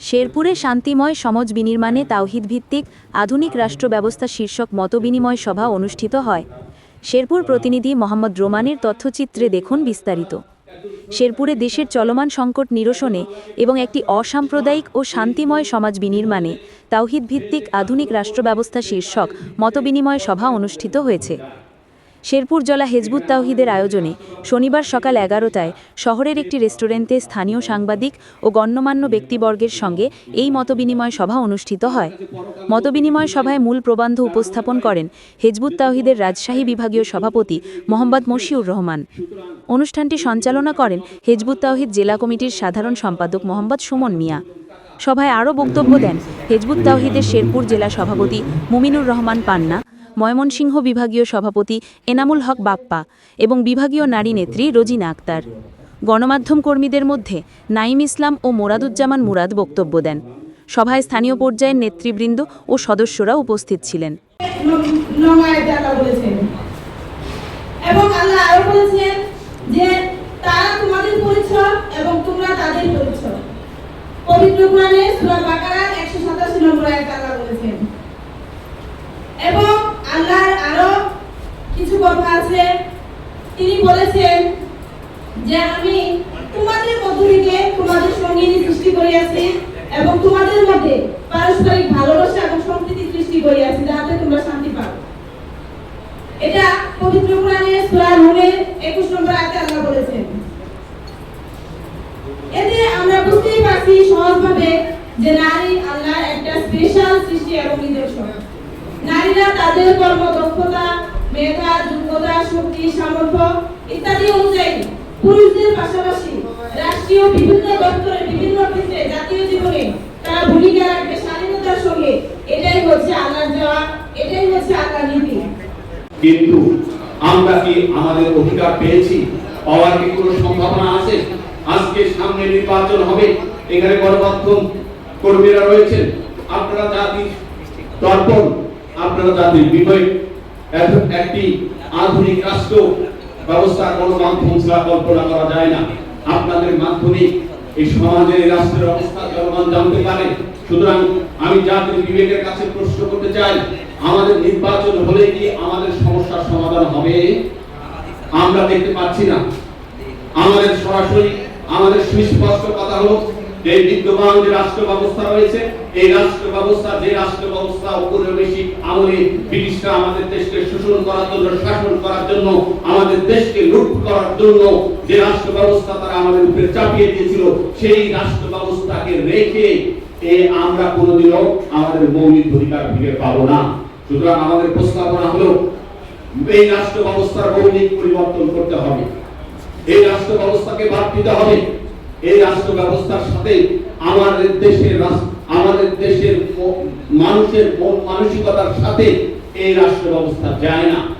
শেরপুরে শান্তিময় সমাজ বিনির্মাণে তাওহিদ ভিত্তিক আধুনিক রাষ্ট্র ব্যবস্থা শীর্ষক মতবিনিময় সভা অনুষ্ঠিত হয়। শেরপুর প্রতিনিধি মোহাম্মদ রোমানের তথ্যচিত্রে দেখুন বিস্তারিত। শেরপুরে দেশের চলমান সংকট নিরসনে এবং একটি অসাম্প্রদায়িক ও শান্তিময় সমাজ বিনির্মাণে তাওহিদ ভিত্তিক আধুনিক রাষ্ট্র ব্যবস্থা শীর্ষক মতবিনিময় সভা অনুষ্ঠিত হয়েছে। শেরপুর জলা হেজবুত তাওহিদের আয়োজনে শনিবার সকাল এগারোটায় শহরের একটি রেস্টুরেন্টে স্থানীয় সাংবাদিক ও গণ্যমান্য ব্যক্তিবর্গের সঙ্গে এই মতবিনিময় সভা অনুষ্ঠিত হয়। মতবিনিময় সভায় মূল প্রবন্ধ উপস্থাপন করেন হেজবুত তাওহিদের রাজশাহী বিভাগীয় সভাপতি মোহাম্মদ মশিউর রহমান। অনুষ্ঠানটি সঞ্চালনা করেন হেজবুত তাওহিদ জেলা কমিটির সাধারণ সম্পাদক মোহাম্মদ সুমন মিয়া। সভায় আরও বক্তব্য দেন হেজবুত তাওহিদের শেরপুর জেলা সভাপতি মুমিনুর রহমান পান্না ময়মনসিংহ বিভাগীয় সভাপতি এনামুল হক বাপ্পা এবং বিভাগীয় নারী নেত্রী রোজিনা আক্তার। গণমাধ্যম কর্মীদের মধ্যে নাইম ইসলাম ও মোরাদুজ্জামান মুরাদ বক্তব্য দেন। সভায় স্থানীয় পর্যায়ের নেতৃবৃন্দ ও সদস্যরা উপস্থিত ছিলেন। পবিত্র কোরআনে সূরা বাকারার 187 নম্বর আল্লাহ বলেছেন এবং আল্লাহর আরও কিছু কথা আছে তিনি বলেছেন যে আমি তোমাদের মধ্য থেকে তোমাদের সঙ্গিনী সৃষ্টি করিয়াছি এবং তোমাদের মধ্যে পারস্পরিক ভালোবাসা এবং সম্প্রীতি সৃষ্টি করিয়াছি যাতে তোমরা শান্তি পাও। এটা পবিত্র কোরআনে সূরা নূরের 21 নম্বর আয়াতে আল্লাহ বলেছেন। এতে আমরা বুঝতেই পারছি সহজভাবে যে নারী আল্লাহর একটা স্পেশাল সৃষ্টি এবং নিদর্শন। নারীরা তাদের কর্মদক্ষতা মেধা, যোগ্যতা, শক্তি, সামর্থ্য ইত্যাদি অনুযায়ী পুরুষদের পাশাপাশি রাষ্ট্রীয় বিভিন্ন দপ্তরে বিভিন্ন ক্ষেত্রে জাতীয় জীবনে তারা ভূমিকা রাখবে স্বাধীনতার সঙ্গে। এটাই হচ্ছে আল্লাহর দেওয়া, এটাই হচ্ছে আল্লাহর নীতি। কিন্তু আমরা কি আমাদের অধিকার পেয়েছি? পাওয়ার কি কোনো সম্ভাবনা আছে? আজকে সামনে নির্বাচন হবে, এখানে গণমাধ্যম কর্মীরা রয়েছেন। আপনারা জাতি দর্পণ, আপনারা জাতির বিবেক একটি আধুনিক রাষ্ট্র ব্যবস্থা গণমাধ্যম ছাড়া কল্পনা করা যায় না। আপনাদের মাধ্যমে এই সমাজের রাষ্ট্রের অবস্থা জনগণ জানতে পারে। সুতরাং আমি জাতির বিবেকের কাছে প্রশ্ন করতে চাই, আমাদের নির্বাচন হলে কি আমাদের সমস্যার সমাধান হবে? আমরা দেখতে পাচ্ছি না। আমাদের সরাসরি, আমাদের সুস্পষ্ট কথা হলো যে বিদ্যমান যে রাষ্ট্র ব্যবস্থা রয়েছে, এই রাষ্ট্র ব্যবস্থা, যে রাষ্ট্র ব্যবস্থা উপনিবেশিক আমলে ব্রিটিশরা আমাদের দেশকে শোষণ করার জন্য, শাসন করার জন্য, আমাদের দেশকে লুট করার জন্য যে রাষ্ট্র ব্যবস্থা তারা আমাদের উপরে চাপিয়ে দিয়েছিল, সেই রাষ্ট্র ব্যবস্থাকে রেখে এ আমরা কোনোদিনও আমাদের মৌলিক অধিকার ফিরে পাবো না। সুতরাং আমাদের প্রস্তাবনা হলো, এই রাষ্ট্র ব্যবস্থার মৌলিক পরিবর্তন করতে হবে। এই রাষ্ট্র ব্যবস্থাকে বাদ দিতে হবে। এই রাষ্ট্র ব্যবস্থার সাথে আমাদের দেশের আমাদের দেশের মানুষের মন মানসিকতার সাথে এই রাষ্ট্র ব্যবস্থা যায় না।